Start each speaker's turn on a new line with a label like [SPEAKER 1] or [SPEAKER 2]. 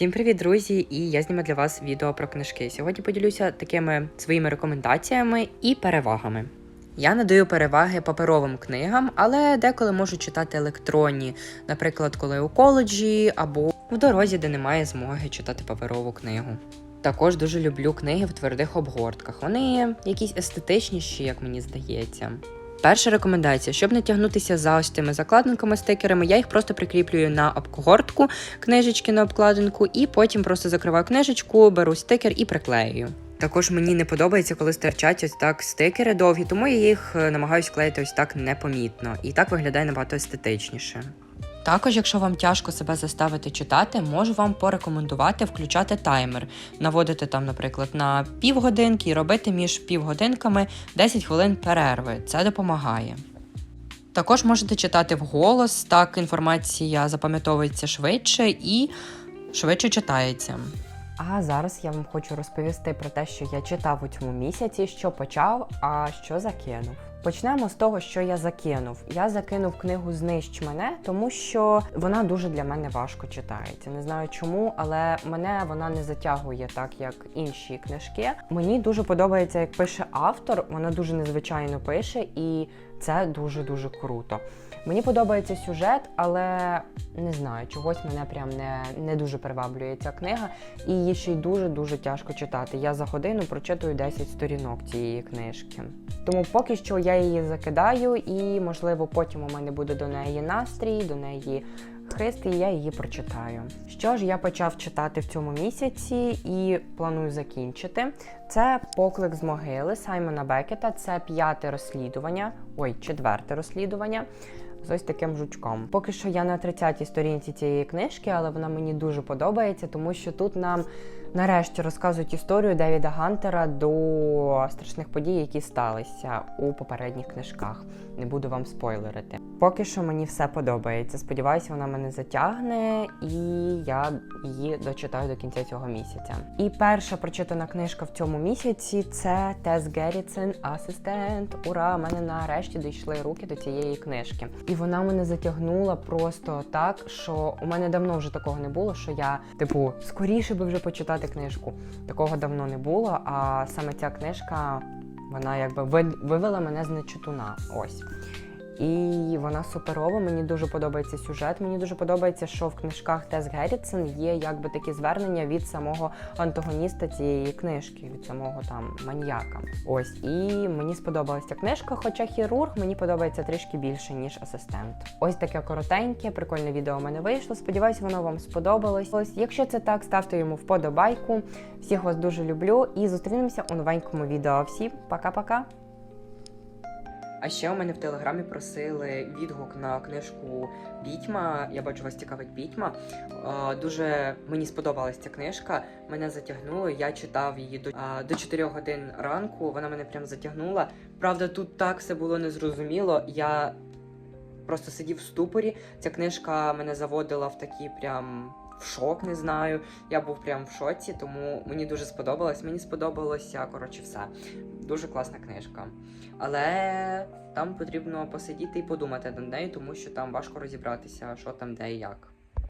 [SPEAKER 1] Всім привіт, друзі! І я знімаю для вас відео про книжки. Сьогодні поділюся такими своїми рекомендаціями і перевагами. Я надаю переваги паперовим книгам, але деколи можу читати електронні, наприклад, коли у коледжі або в дорозі, де немає змоги читати паперову книгу. Також дуже люблю книги в твердих обгортках. Вони якісь естетичніші, як мені здається. Перша рекомендація, щоб не тягнутися за ось тими закладинками, стикерами, я їх просто прикріплюю на обгортку книжечки на обкладинку, і потім просто закриваю книжечку, беру стикер і приклеюю. Також мені не подобається, коли стирчать ось так стикери довгі, тому я їх намагаюся клеїти ось так непомітно, і так виглядає набагато естетичніше. Також, якщо вам тяжко себе заставити читати, можу вам порекомендувати включати таймер, наводити там, наприклад, на півгодинки і робити між півгодинками 10 хвилин перерви. Це допомагає. Також можете читати вголос, так інформація запам'ятовується швидше і швидше читається. А зараз я вам хочу розповісти про те, що я читав у цьому місяці, що почав, а що закинув. Почнемо з того, що я закинув. Я закинув книгу Знищ мене, тому що вона дуже для мене важко читається. Не знаю чому, але мене вона не затягує так, як інші книжки. Мені дуже подобається, як пише автор. Вона дуже незвичайно пише, і це дуже дуже круто. Мені подобається сюжет, але не знаю, чогось мене прям не, не дуже приваблює ця книга, і її ще й дуже дуже тяжко читати. Я за годину прочитую 10 сторінок цієї книжки. Тому поки що я її закидаю, і можливо потім у мене буде до неї настрій, до неї хист, і я її прочитаю. Що ж я почав читати в цьому місяці і планую закінчити. Це поклик з могили Саймона Бекета. Це п'яте розслідування, ой, четверте розслідування. З ось таким жучком. Поки що я на 30-й сторінці цієї книжки, але вона мені дуже подобається, тому що тут нам нарешті розказують історію Девіда Гантера до страшних подій, які сталися у попередніх книжках. Не буду вам спойлерити. Поки що мені все подобається. Сподіваюся, вона мене затягне, і я її дочитаю до кінця цього місяця. І перша прочитана книжка в цьому місяці це Тес Геррітсен Асистент. Ура! Мене нарешті дійшли руки до цієї книжки. І вона мене затягнула просто так, що у мене давно вже такого не було, що я, типу, скоріше би вже почитати книжку. Такого давно не було. А саме ця книжка, вона якби ви- вивела мене з нечутуна. Ось. І вона суперова. Мені дуже подобається сюжет. Мені дуже подобається, що в книжках Тес Геррітсен є якби такі звернення від самого антагоніста цієї книжки, від самого там маньяка. Ось і мені сподобалася книжка. Хоча хірург мені подобається трішки більше ніж асистент. Ось таке коротеньке, прикольне відео у мене вийшло. Сподіваюсь, воно вам сподобалось. Ось, якщо це так, ставте йому вподобайку. Всіх вас дуже люблю і зустрінемося у новенькому відео. Всім пока-пока. А ще у мене в телеграмі просили відгук на книжку Відьма. Я бачу, вас цікавить відьма. Е, Дуже мені сподобалась ця книжка. Мене затягнуло. Я читав її до, а, до 4 годин ранку. Вона мене прям затягнула. Правда, тут так все було незрозуміло. Я просто сидів в ступорі. Ця книжка мене заводила в такий прям. В шок, не знаю. Я був прям в шоці, тому мені дуже сподобалось. Мені сподобалося, коротше, все. Дуже класна книжка. Але там потрібно посидіти і подумати над нею, тому що там важко розібратися, що там, де і як.